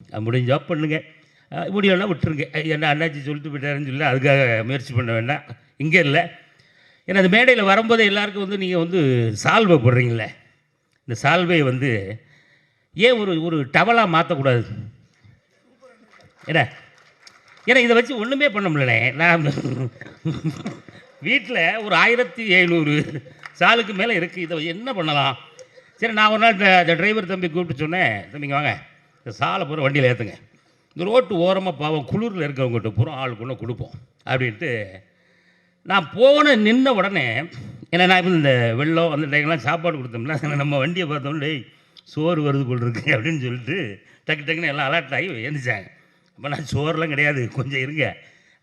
அது பண்ணுங்க. முடியலன்னா விட்டுருங்க. என்ன அண்ணாச்சி சொல்லிட்டு போயிட்டாருன்னு சொல்லி அதுக்காக முயற்சி பண்ண வேண்டாம். இங்கே இல்லை. ஏன்னா அது மேடையில் வரும்போதே எல்லாருக்கும் வந்து நீங்கள் வந்து சால்வை போடுறீங்களே இந்த சால்வை வந்து ஏன் ஒரு ஒரு டவலாக மாற்றக்கூடாது என்ன? ஏன்னா இதை வச்சு ஒன்றுமே பண்ண முடியலண்ணே. நான் வீட்டில் ஒரு ஆயிரத்தி எழுநூறு சாலுக்கு மேலே இருக்குது இதை வச்சு என்ன பண்ணலாம்? சரி நான் ஒரு நாள் இந்த டிரைவர் தம்பி கூப்பிட்டு சொன்னேன். தம்பிங்க வாங்க. இந்த சாலை பூரா வண்டியில் ஏற்றுங்க இந்த ரோட்டு ஓரமாக பாவம் குளிரில் இருக்கிறவங்ககிட்ட பூரா ஆளுக்கு கொடுப்போம். அப்படின்ட்டு நான் போன நின்ன உடனே ஏன்னா நான் இப்போ இந்த வெள்ளம் அந்த டைம்லாம் சாப்பாடு கொடுத்தோம்னா நம்ம வண்டியை பார்த்தோம் டேய் சோறு வருது போல் இருக்கு அப்படின்னு சொல்லிட்டு டக்கு டக்குன்னு எல்லாம் அலர்ட் ஆகி எழுந்திரிச்சாங்க. அப்போ நான் சோறுலாம் கிடையாது கொஞ்சம் இருங்க.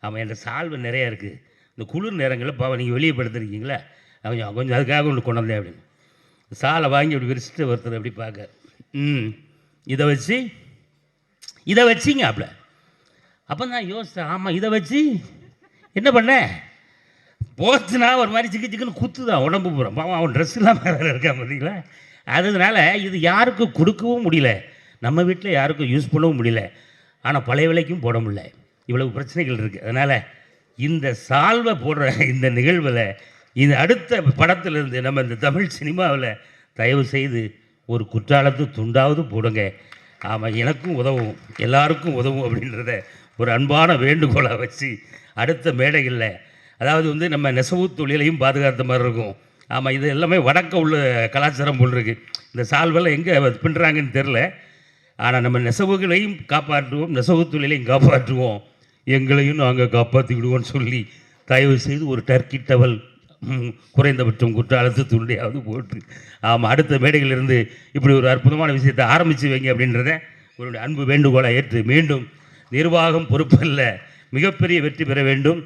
ஆமாம் என் சால்வு நிறையா இருக்குது இந்த குளிர் நேரங்களில் பாவம் நீங்கள் வெளியே படுத்துருக்கீங்களா கொஞ்சம் கொஞ்சம் அதுக்காக ஒன்று கொண்டு வந்தேன் அப்படின்னு. சாலை வாங்கி அப்படி விரிச்சிட்டு ஒருத்தர் அப்படி பார்க்க ம் இதை வச்சு இதை வச்சிங்க அப்படி அப்போ நான் யோசித்தேன் ஆமாம் இதை வச்சு என்ன பண்ணேன் போச்சுன்னா ஒரு மாதிரி சிக்கு சிக்குன்னு குத்துதான் உடம்பு பூரா. பாவம் அவன் ட்ரெஸ் இல்லாமல் வேறு இருக்கான் பார்த்தீங்களா அதனால இது யாருக்கும் கொடுக்கவும் முடியல. நம்ம வீட்டில் யாருக்கும் யூஸ் பண்ணவும் முடியல. ஆனால் பழைய விலைக்கும் போட முடியல. இவ்வளவு பிரச்சனைகள் இருக்குது அதனால் இந்த சால்வை போடுற இந்த நிகழ்வில் இந்த அடுத்த படத்திலிருந்து நம்ம இந்த தமிழ் சினிமாவில் தயவு செய்து ஒரு குற்றாலத்து துண்டாவது போடுங்க. ஆமாம் எனக்கும் உதவும். எல்லாருக்கும் உதவும் அப்படின்றத ஒரு அன்பான வேண்டுகோளை வச்சு அடுத்த மேடைகளில் அதாவது வந்து நம்ம நெசவு தொழிலையும் பாதுகாத்த மாதிரி இருக்கும். ஆமாம் இது எல்லாமே வடக்க உள்ள கலாச்சாரம் போல் இருக்குது இந்த சால்வெல்லாம் எங்கே பின்னுறாங்கன்னு தெரில ஆனால் நம்ம நெசவுகளையும் காப்பாற்றுவோம் நெசவு தொழிலையும் காப்பாற்றுவோம். எங்களையும் நாங்கள் காப்பாற்றி விடுவோம்னு சொல்லி தயவு செய்து ஒரு டர்க்கி டவல் குறைந்தபட்சம் குற்றாலத்து துண்டையாவது போட்டு ஆமாம் அடுத்த மேடையிலிருந்து இப்படி ஒரு அற்புதமான விஷயத்தை ஆரம்பித்து வைங்க அப்படின்றத உங்களுடைய அன்பு வேண்டுகோளை ஏற்று மீண்டும் நிர்வாகம் பொறுப்பல்ல மிகப்பெரிய வெற்றி பெற வேண்டும்.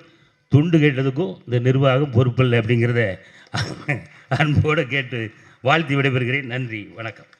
துண்டு கேட்டதுக்கும் இந்த நிர்வாகம் பொறுப்பல்ல அப்படிங்கிறத அன்போடு கேட்டு வாழ்த்தி விடைபெறுகிறேன். நன்றி வணக்கம்.